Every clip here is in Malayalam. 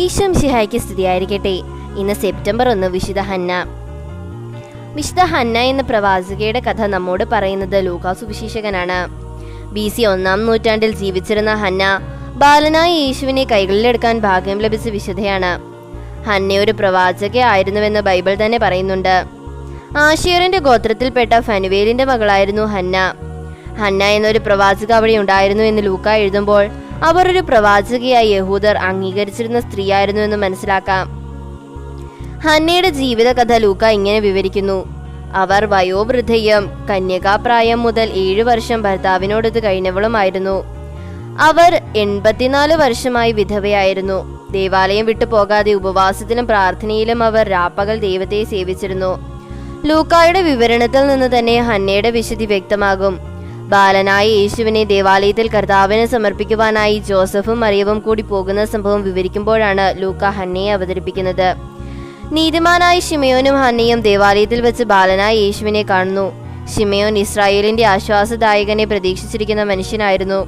ഈശോം ശിഹായ്ക്ക് സ്ഥിതിയായിരിക്കട്ടെ ഇന്ന് സെപ്റ്റംബർ ഒന്ന് വിശുദ്ധ ഹന്ന. വിശുദ്ധ ഹന്ന എന്ന പ്രവാചകയുടെ കഥ നമ്മോട് പറയുന്നത് ലൂക്കാസു വിശേഷകനാണ് ബി സി ഒന്നാം നൂറ്റാണ്ടിൽ ജീവിച്ചിരുന്ന ഹന്ന ബാലനായ യേശുവിനെ കൈകളിലെടുക്കാൻ ഭാഗ്യം ലഭിച്ച വിശുദ്ധയാണ്. ഹന്ന ഒരു പ്രവാചക ആയിരുന്നുവെന്ന് ബൈബിൾ തന്നെ പറയുന്നുണ്ട്. ആഷിയറിന്റെ ഗോത്രത്തിൽപ്പെട്ട ഫനുവേലിന്റെ മകളായിരുന്നു ഹന്ന. ഹന്ന എന്നൊരു പ്രവാചക അവിടെ ഉണ്ടായിരുന്നു എന്ന് ലൂക്ക എഴുതുമ്പോൾ അവർ ഒരു പ്രവാചകയായി യഹൂദർ അംഗീകരിച്ചിരുന്ന സ്ത്രീയായിരുന്നു എന്ന് മനസ്സിലാക്കാം. ഹന്നയുടെ ജീവിതകഥ ലൂക്ക ഇങ്ങനെ വിവരിക്കുന്നു. അവർ വയോവൃദ്ധയും കന്യകാപ്രായം മുതൽ ഏഴു വർഷം ഭർത്താവിനോടൊത്ത് കഴിഞ്ഞവളുമായിരുന്നു. അവർ എൺപത്തിനാല് വർഷമായി വിധവയായിരുന്നു. ദേവാലയം വിട്ടു പോകാതെ ഉപവാസത്തിലും പ്രാർത്ഥനയിലും അവർ രാപ്പകൽ ദൈവത്തെ സേവിച്ചിരുന്നു. ലൂക്കായുടെ വിവരണത്തിൽ നിന്ന് തന്നെ ഹന്നയുടെ വിശുദ്ധി വ്യക്തമാകും. ബാലനായ യേശുവിനെ ദേവാലയത്തിൽ കർത്താവിന് സമർപ്പിക്കുവാനായി ജോസഫും മറിയവും കൂടി പോകുന്ന സംഭവം വിവരിക്കുമ്പോഴാണ് ലൂക്ക ഹന്നയെ അവതരിപ്പിക്കുന്നത്. നീതിമാനായ ഷിമയോനും ഹന്നയും ദേവാലയത്തിൽ വെച്ച് ബാലനായ യേശുവിനെ കാണുന്നു. ഷിമയോൻ ഇസ്രായേലിന്റെ ആശ്വാസദായകനെ പ്രതീക്ഷിച്ചിരിക്കുന്ന മനുഷ്യനായിരുന്നു.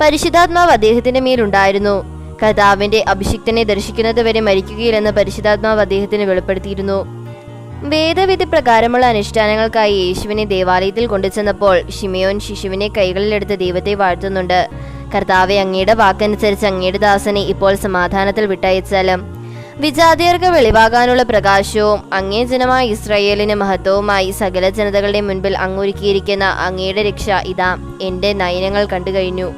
പരിശുദ്ധാത്മാവ് അദ്ദേഹത്തിന്റെ മേലുണ്ടായിരുന്നു കർത്താവിന്റെ അഭിഷിക്തനെ ദർശിക്കുന്നതുവരെ മരിക്കുകയില്ലെന്ന് പരിശുദ്ധാത്മാവ് അദ്ദേഹത്തിന് വെളിപ്പെടുത്തിയിരുന്നു. വേദവിധി പ്രകാരമുള്ള അനുഷ്ഠാനങ്ങൾക്കായി യേശുവിനെ ദേവാലയത്തിൽ കൊണ്ടുചെന്നപ്പോൾ ഷിമയോൻ ശിശുവിനെ കൈകളിലെടുത്ത് ദൈവത്തെ വാഴ്ത്തുന്നുണ്ട്. കർത്താവെ അങ്ങയുടെ വാക്കനുസരിച്ച് അങ്ങയുടെ ദാസനെ ഇപ്പോൾ സമാധാനത്തിൽ വിട്ടയച്ചാലും വിജാതിയർക്ക് വെളിവാകാനുള്ള പ്രകാശവും അങ്ങേ ജനമായ ഇസ്രായേലിന് മഹത്വവുമായി സകല ജനതകളുടെ മുൻപിൽ അങ്ങൊരുക്കിയിരിക്കുന്ന അങ്ങയുടെ രക്ഷ ഇതാ എന്റെ നയനങ്ങൾ കണ്ടു കഴിഞ്ഞു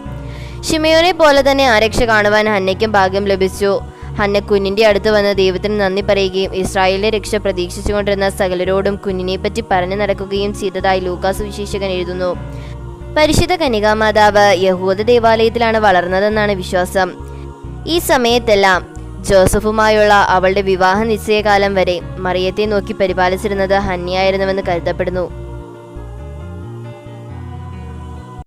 ഷിമയോനെ പോലെ തന്നെ ആ രക്ഷ കാണുവാൻ ഹന്നയ്ക്കും ഭാഗ്യം ലഭിച്ചു. ഹന്ന കുഞ്ഞിന്റെ അടുത്ത് വന്ന് ദൈവത്തിന് നന്ദി പറയുകയും ഇസ്രായേലിന്റെ രക്ഷ പ്രതീക്ഷിച്ചുകൊണ്ടിരുന്ന സകലരോടും കുഞ്ഞിനെ പറ്റി പറഞ്ഞു നടക്കുകയും ചെയ്തതായി ലൂക്കാസ് വിശേഷകൻ എഴുതുന്നു. പരിശുദ്ധ കനികാമാതാവ് യഹൂദ ദേവാലയത്തിലാണ് വളർന്നതെന്നാണ് വിശ്വാസം. ഈ സമയത്തെല്ലാം ജോസഫുമായുള്ള അവളുടെ വിവാഹ നിശ്ചയകാലം വരെ മറിയത്തെ നോക്കി പരിപാലിച്ചിരുന്നത് ഹന്നിയായിരുന്നുവെന്ന് കരുതപ്പെടുന്നു.